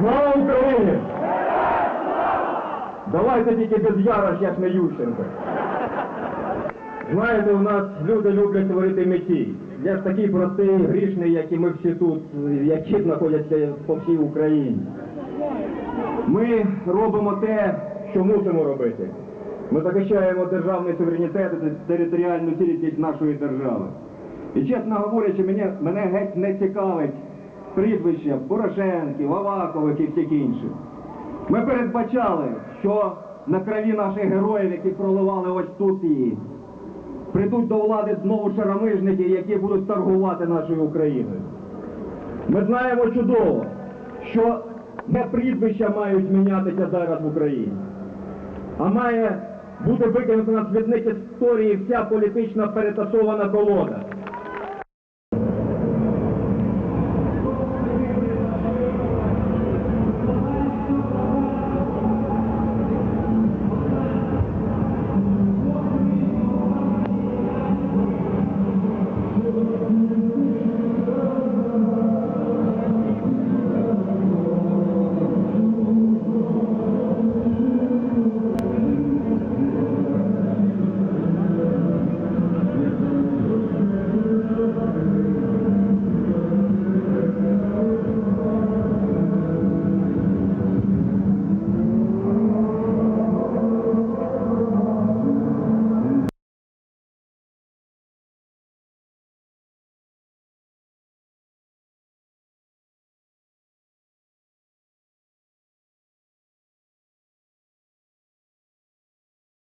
Слава Україні! Давайте тільки без Ярош, як не Ющенко. Знаєте, у нас люди люблять творити меті. Я ж такий простий, грішний, як і ми всі тут, які знаходяться по всій Україні. Ми робимо те, що мусимо робити. Ми захищаємо державний суверенітет і територіальну цілісність нашої держави. І чесно говорячи, мене, мене геть не цікавить прізвища Порошенків, Авакових і всіх інших. Ми передбачали, що на крові наших героїв, які проливали ось тут її, прийдуть до влади знову шаромижники, які будуть торгувати нашою Україною. Ми знаємо чудово, що не прізвища мають мінятися зараз в Україні, а має бути викинута на світник історії вся політична перетасована колода.